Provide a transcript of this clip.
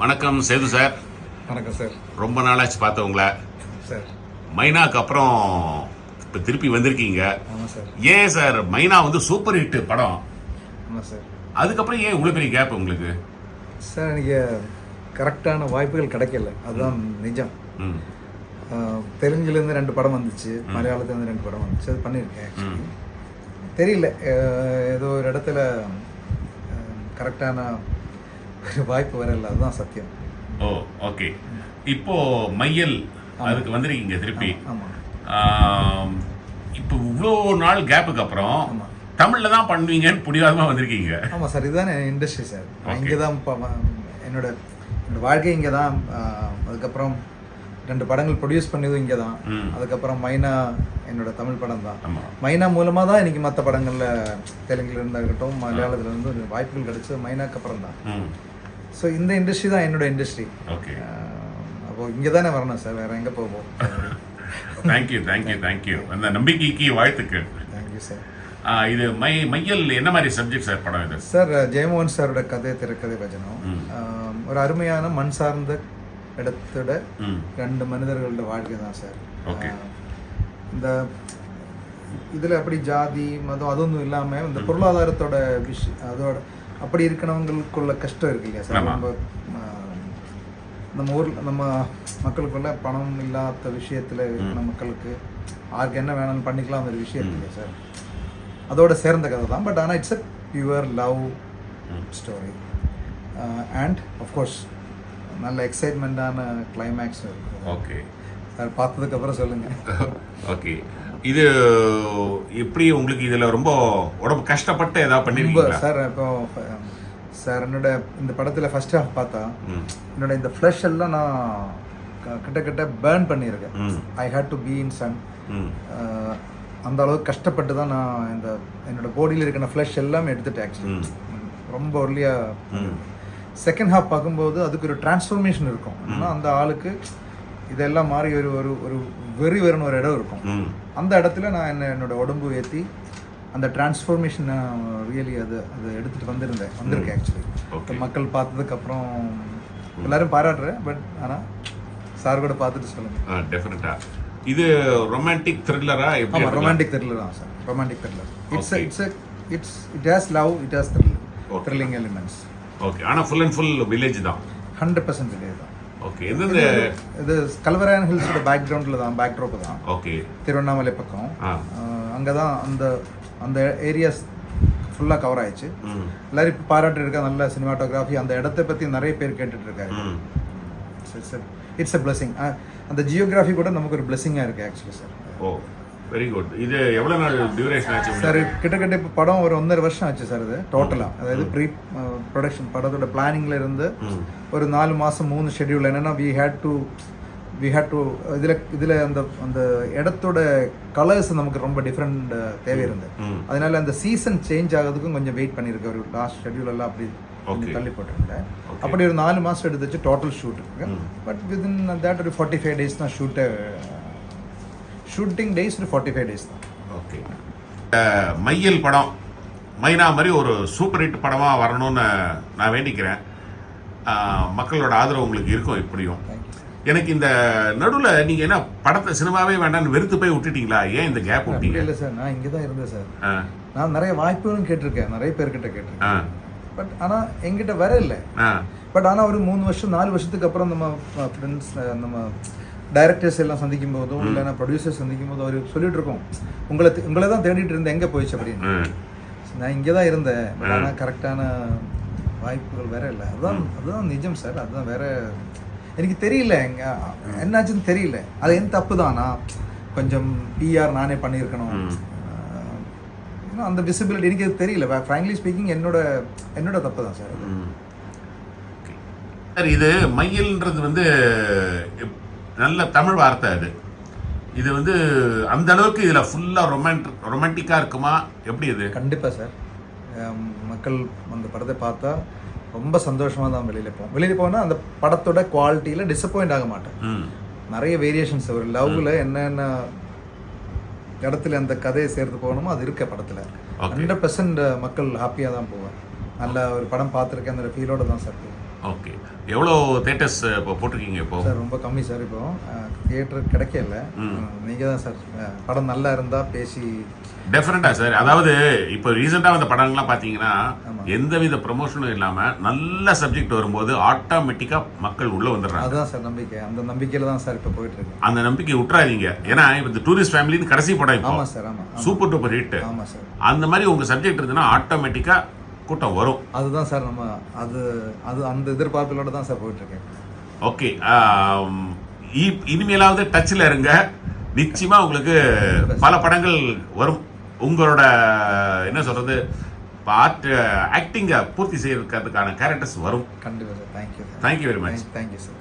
வணக்கம் சேது சார். வணக்கம் சார். ரொம்ப நாளாச்சு பார்த்த உங்களை சார். மைனாக்கு அப்புறம் இப்போ திருப்பி வந்திருக்கீங்க. ஆமாம் சார். ஏன் சார் மைனா வந்து சூப்பர் ஹிட் படம்? ஆமாம் சார். அதுக்கப்புறம் ஏன் இவ்வளோ பெரிய கேப் உங்களுக்கு? சார் எனக்கு கரெக்டான வாய்ப்புகள் கிடைக்கல. அதுதான் நிஜம். தெலுங்குலேருந்து ரெண்டு படம் வந்துச்சு. மலையாளத்துலேருந்து ரெண்டு படம் வந்துச்சு. அது பண்ணியிருக்கேன். தெரியல. ஏதோ ஒரு இடத்துல கரெக்டான ஒரு வாய்ப்பு வரல அதுதான் சத்தியம். Oh okay. இப்போ மையல் அதுக்கு வந்திருக்கீங்க திருப்பி. ஆமாம் ஆம், இப்போ இவ்வளோ நாள் கேப்புக்கு அப்புறம். தமிழ்ல தான் பண்ணுவீங்கன்னு புடிவாதமாக வந்திருக்கீங்க. ஆமாம் சார் இதுதான் இண்டஸ்ட்ரி சார். இங்கே தான் என்னோட என்னோட வாழ்க்கை இங்கே தான் அதுக்கப்புறம் ரெண்டு படங்கள் ப்ரொடியூஸ் பண்ணதும் இங்கே தான். அதுக்கப்புறம் மைனா என்னோட தமிழ் படம் தான் மைனா மூலமாக தான் இன்னைக்கு மற்ற படங்களில் தெலுங்குல இருந்தாகட்டும் மலையாளத்துல இருந்து வாய்ப்புகள் கிடைச்சது மைனாக்கு அப்புறம் தான் ஸோ இந்த இண்டஸ்ட்ரி தான் என்னோட இண்டஸ்ட்ரி ஓகே. அப்போ இங்கே தானே வரணும் சார் வேற எங்கே போவோம்? தேங்க்யூ தேங்க்யூ தேங்க்யூ அந்த நம்பிக்கைக்கு வாழ்த்துக்கள். தேங்க்யூ சார் இது மை மையல் என்ன மாதிரி சப்ஜெக்ட் சார் படம் இது? சார் ஜெயமோகன் சாரோட கதை திரைக்கதை வச்சனம் ஒரு அருமையான மண் சார்ந்த இடத்தோட ரெண்டு மனிதர்களோட வாழ்க்கை தான் சார். இந்த இதில் அப்படி ஜாதி மதம் அதுவும் இல்லாமல் இந்த பொருளாதாரத்தோட விஷ அதோட அப்படி இருக்கிறவங்களுக்குள்ள கஷ்டம் இருக்கு இல்லையா சார்? ஆஹ், நம்ம ஊர் நம்ம மக்களுக்குள்ள பணம் இல்லாத விஷயத்தில் இருக்கிற மக்களுக்கு யாருக்கு என்ன வேணும்னு பண்ணிக்கலாம் ஒரு விஷயம் இல்லையா சார்? அதோட சேர்ந்த கதை தான். பட் ஆனால் it's a pure love. Story and course நல்ல எக்ஸைட்மெண்ட்டான கிளைமேக்ஸ் ஓகே. சார் பார்த்ததுக்கப்புறம் சொல்லுங்கள் ஓகே. இது எப்படி உங்களுக்கு இதுல ரொம்ப உடம்பு கஷ்டப்பட்டு ஏதாவது பண்ணிருக்கீங்களா? சார் இப்போ சார் என்னோட இந்த படத்தில் ஃபர்ஸ்ட் ஹாஃப் பார்த்தா என்னோட இந்த ஃப்ளஷ் எல்லாம் நான் க- கிட்ட கிட்ட பேர்ன் பண்ணியிருக்கேன். I hate to be in sun அந்த அளவுக்கு கஷ்டப்பட்டு தான் நான் இந்த என்னோட பாடியில் இருக்கிற ஃப்ளஷ் எல்லாமே எடுத்துட்டேன் ஆக்சுவலி. ரொம்ப ஒர்லியாக செகண்ட் ஹாஃப் பார்க்கும்போது அதுக்கு ஒரு டிரான்ஸ்ஃபர்மேஷன் இருக்கும். ஆனால் அந்த ஆளுக்கு இதெல்லாம் மாறி ஒரு ஒரு ஒரு வெறி வெறும் ஒரு இடம் இருக்கும். அந்த இடத்துல நான் என்ன என்னோட உடம்பு ஏற்றி அந்த டிரான்ஸ்ஃபர்மேஷன் நான் ரியலி அது அது எடுத்துகிட்டு வந்திருந்தேன். வந்திருக்கேன் ஆக்சுவலி. மக்கள் பார்த்ததுக்கப்புறம் எல்லாரும் பாராட்டுறேன். பட் ஆனால் சார் கூட பார்த்துட்டு சொல்லுங்கள் டெஃபினட்டா இது ரொமான்டிக் த்ரில்லரா ஆமாம்? ரொமான்டிக் த்ரில்லர் தான் sir. Romantic thriller it's. It's it's it has love it has thrill. Thrilling elements okay ஆனா ஃபுல் அண்ட் ஃபுல் வில்லேஜ் தான். ஹண்ட்ரட் பர்சன்ட் இதே தான். ஓகே எந்தெந்த இது கல்வராயன் ஹில்ஸோட பேக்ரவுண்டில் தான் பேக் ட்ராப் தான். ஓகே திருவண்ணாமலை பக்கம். அங்கே தான் அந்த அந்த ஏரியாஸ் ஃபுல்லாக கவர் ஆயிடுச்சு. எல்லாரும் இப்போ பாராட்டு இருக்கா நல்ல சினிமாட்டோகிராஃபி அந்த இடத்த பற்றி நிறைய பேர் கேட்டுட்டு இருக்காரு ம் இட்ஸ் இட்ஸ் எ பிளஸிங் அந்த ஜியோகிராஃபி கூட நமக்கு ஒரு பிளஸிங்காக இருக்குது actually sir oh. Very good இது எவ்வளவு நாள் டியூரேஷன் ஆச்சு சார்? கிட்டத்தட்ட இப்போ படம் ஒரு ஒன்றரை வருஷம் ஆச்சு சார் இது. டோட்டலாக அதாவது ப்ரீ ப்ரொடக்ஷன் படத்தோட பிளானிங்ல இருந்து ஒரு நாலு மாதம் மூணு ஷெட்யூல் என்னென்னா we had to we had to இதில் இதில் அந்த அந்த இடத்தோட கலர்ஸ் நமக்கு ரொம்ப டிஃப்ரெண்ட் தேவை இருந்தது. அதனால அந்த சீசன் சேஞ்ச் ஆகிறதுக்கும் கொஞ்சம் வெயிட் பண்ணியிருக்கேன் ஒரு லாஸ்ட் ஷெட்யூல் எல்லாம் அப்படி. தள்ளி போட்டிருந்தேன். அப்படி ஒரு நாலு மாதம் எடுத்துச்சு டோட்டல் ஷூட் இருக்கு. பட் வித்தின் தேட் ஒரு ஃபார்ட்டி ஃபைவ் டேஸ் தான் ஷூட்டு ஷூட்டிங் டேஸ் ஒரு ஃபார்ட்டி ஃபைவ் டேஸ் தான் ஓகே மையல் படம் மைனா மாதிரி ஒரு சூப்பர் ஹிட் படமா வரணும்னு நான் வேண்டிக்கிறேன். மக்களோட ஆதரவு உங்களுக்கு இருக்கும் இப்படியும். எனக்கு இந்த நடுவுல நீங்க என்ன படத்தை சினிமாவே வேண்டாம்னு வெறுத்து போய் விட்டுட்டீங்களா? ஏன் இந்த கேப் விட்டீங்க? இல்லை சார் நான் இங்கே தான் இருந்தேன் சார் நான் நிறைய வாய்ப்புகளும் கேட்டிருக்கேன். நிறைய பேர்கிட்ட கேட்டிருக்கேன். பட் ஆனால் எங்கிட்ட வர இல்லை. பட் ஆனால் ஒரு மூணு வருஷம் நாலு வருஷத்துக்கு அப்புறம் நம்ம ஃப்ரெண்ட்ஸ் நம்ம டைரக்டர்ஸ் எல்லாம் சந்திக்கும் போதும் இல்லைன்னா ப்ரொடியூசர்ஸ் சந்திக்கும் போதும் அவர் சொல்லிட்டு இருக்கோம் உங்களை உங்களை தான் தேடிட்டு இருந்தேன் எங்கே போயிடுச்சு அப்படின்னு. நான் இங்கே தான் இருந்தேன். பட் ஆனால் கரெக்டான வாய்ப்புகள் வேற இல்லை. அதுதான் அதுதான் நிஜம் சார் அதுதான் வேற எனக்கு தெரியல. எங்க என்னாச்சுன்னு தெரியல. அது என் தப்பு தான். கொஞ்சம் பிஆர் நானே பண்ணியிருக்கணும். அந்த விசிபிலிட்டி எனக்கு அது தெரியல. ஃப்ராங்க்லி ஸ்பீக்கிங் என்னோட என்னோட தப்பு தான் சார். சார் இது மையல்ன்றது வந்து நல்ல தமிழ் வார்த்தை அது. இது வந்து அந்த அளவுக்கு இதுல ஃபுல்லா ரொமான்ட் ரொமான்டிக்கா இருக்குமா? எப்படி இது? கண்டிப்பாக சார். மக்கள் அந்த படத்தை பார்த்தா ரொம்ப சந்தோஷமாக தான் வெளியில் போவோம். வெளியில் போனால் அந்த படத்தோட குவாலிட்டியில் டிசப்பாயிண்ட் ஆக மாட்டேன். நிறைய வேரியேஷன்ஸ் ஒரு லவ்வில் என்னென்ன இடத்துல அந்த கதையை சேர்த்து போகணுமோ அது இருக்க படத்தில். ஹண்ட்ரட் பர்சன்ட் மக்கள் ஹாப்பியாக தான் போவேன். நல்ல ஒரு படம் பார்த்துருக்கேன் அந்த ஃபீலோட தான் சார் ஓகே. எவ்வளோ தேட்டர்ஸ் இப்போ போட்டிருக்கீங்க இப்போ? சார் ரொம்ப கம்மி சார் இப்போ. தியேட்டர் கிடைக்கல நீங்கள் தான் சார் படம் நல்லா இருந்தால் பேசி டெஃபினட்டா சார். அதாவது இப்போ ரீசெண்டாக வந்த படங்கள்லாம் பார்த்தீங்கன்னா. எந்தவித ப்ரமோஷனும் இல்லாமல் நல்ல சப்ஜெக்ட் வரும்போது ஆட்டோமேட்டிக்காக மக்கள் உள்ளே வந்துடுறாங்க. அதுதான் சார் நம்பிக்கை. அந்த நம்பிக்கையில் தான் சார் இப்போ போயிட்டு இருக்கு அந்த நம்பிக்கை விட்டுறாதீங்க ஏன்னா இப்போ இந்த டூரிஸ்ட் ஃபேமிலின்னு கடைசி படம் இப்போ. ஆமாம் சார் ஆமாம் சூப்பர் டூப்பர் ஹிட் ஆமாம் சார். அந்த மாதிரி உங்கள் சப்ஜெக்ட் இருந்ததுன்னா ஆட்டோமேட்டிக்காக கூட்டம் வரும். அதுதான் சார் நம்ம அது அது அந்த எதிர்பார்ப்பிலோட தான் சார் போயிட்டு இருக்கேன் ஓகே இனிமேலாவது டச்சில் இருங்க. நிச்சயமா உங்களுக்கு பல படங்கள் வரும். உங்களோட என்ன சொல்றது ஆர்ட் ஆக்டிங்கை பூர்த்தி செய்யறதுக்கான கேரக்டர்ஸ் வரும். கண்டிப்பாக sir. Thank you thank you very much thank you sir